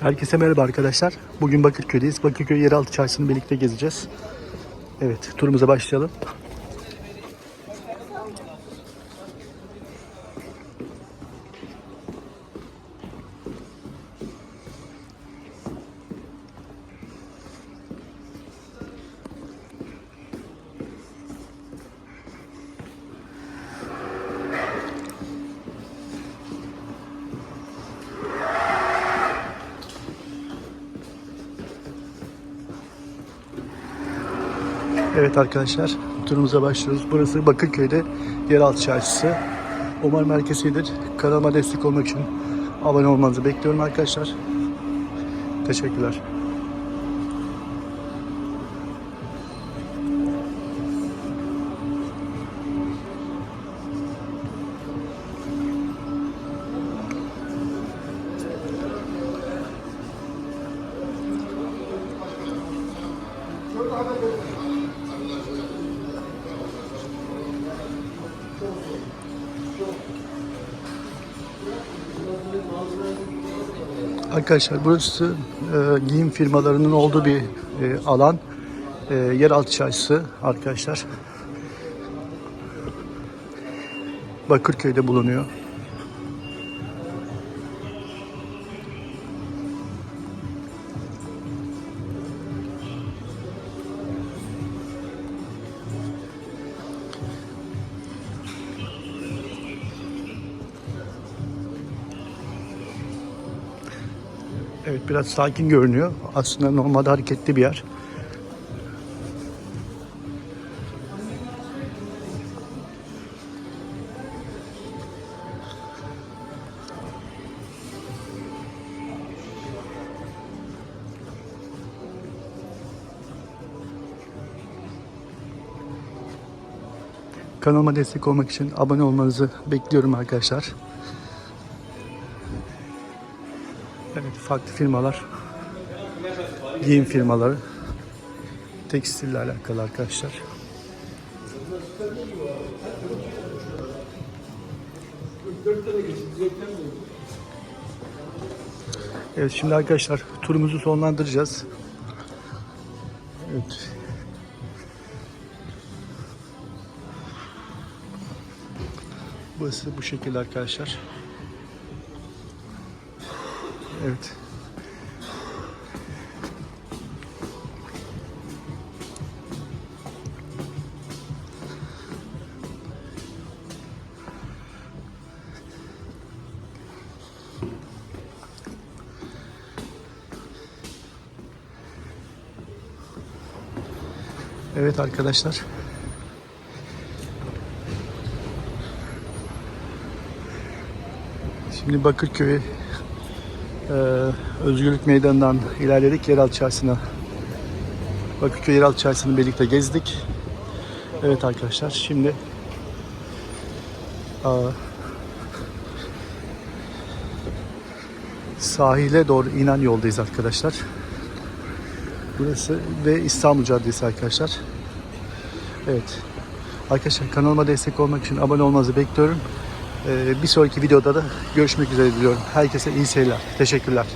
Herkese merhaba arkadaşlar. Bugün Bakırköy'deyiz. Bakırköy Yeraltı Çarşısı'nı birlikte gezeceğiz. Evet, turumuza başlayalım. Evet arkadaşlar, turumuza başlıyoruz. Burası Bakırköy'de Yeraltı Çarşısı. Umarım herkes iyidir. Kanalıma destek olmak için abone olmanızı bekliyorum arkadaşlar. Teşekkürler. Arkadaşlar burası e, giyim firmalarının olduğu bir e, alan. E, yeraltı çarşısı arkadaşlar. Bakırköy'de bulunuyor. Evet biraz sakin görünüyor. Aslında normalde hareketli bir yer. Kanalıma destek olmak için abone olmanızı bekliyorum arkadaşlar. Evet, farklı firmalar, giyim firmaları, tekstille alakalı arkadaşlar. Evet şimdi arkadaşlar turumuzu sonlandıracağız. Evet. Burası bu şekilde arkadaşlar. Evet. Evet arkadaşlar. Şimdi Bakırköy Özgürlük Meydanı'ndan ilerledik Yeraltı Çarşısı'na. Bakırköy Yeraltı Çarşısı'nı birlikte gezdik. Evet arkadaşlar şimdi sahile doğru inen yoldayız arkadaşlar. Burası ve İstanbul Caddesi arkadaşlar. Evet. Arkadaşlar kanalıma destek olmak için abone olmanızı bekliyorum. Ee, bir sonraki videoda da görüşmek üzere diliyorum. Herkese iyi seyirler. Teşekkürler.